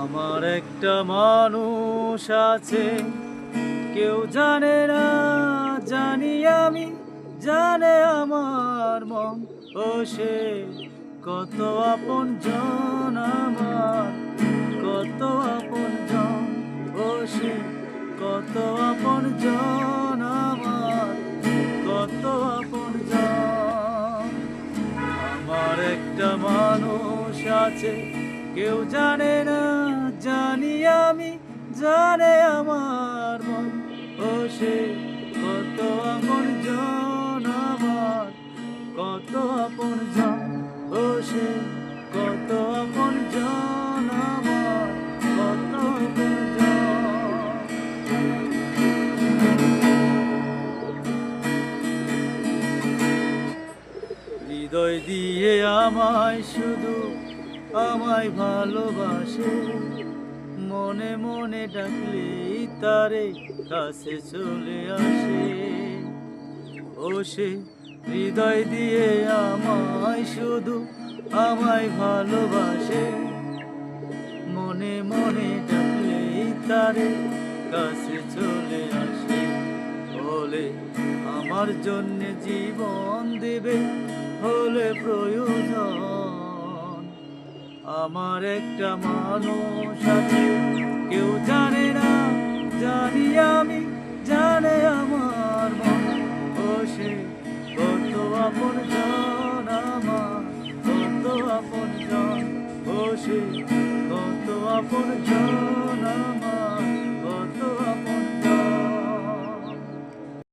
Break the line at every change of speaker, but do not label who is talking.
আমার একটা মানুষ আছে। কেউ জানে না, জানি আমি, জানে আমার মন। ও সে কত আপন জন আমার, কত আপন জন। ও সে কত আপন জন আমার, কত আপন জন। আমার একটা মানুষ আছে, কেউ জানে না জানি আমি জানে আমার মন। ও সে কত আপন জন আমার, কত আপন জন। ও সে কত আপন জন আমার, কত আপন হৃদয় দিয়ে আমায় শুধু আমায় ভালোবাসে। মনে মনে ডাকলেই তারে কাছে চলে আসে। ও সে হৃদয় দিয়ে আমায় শুধু আমায় ভালোবাসে। মনে মনে ডাকলেই তারে কাছে চলে আসে। বলে, আমার জন্য জীবন দেবে, হলে প্রয়োজন আমার একটা মানুষ আছে। কেউ জানে না, জানি আমি, জানে আমার মন। ও কত আপন জন আমার। কত আপন জন, ও সে কত আপন জন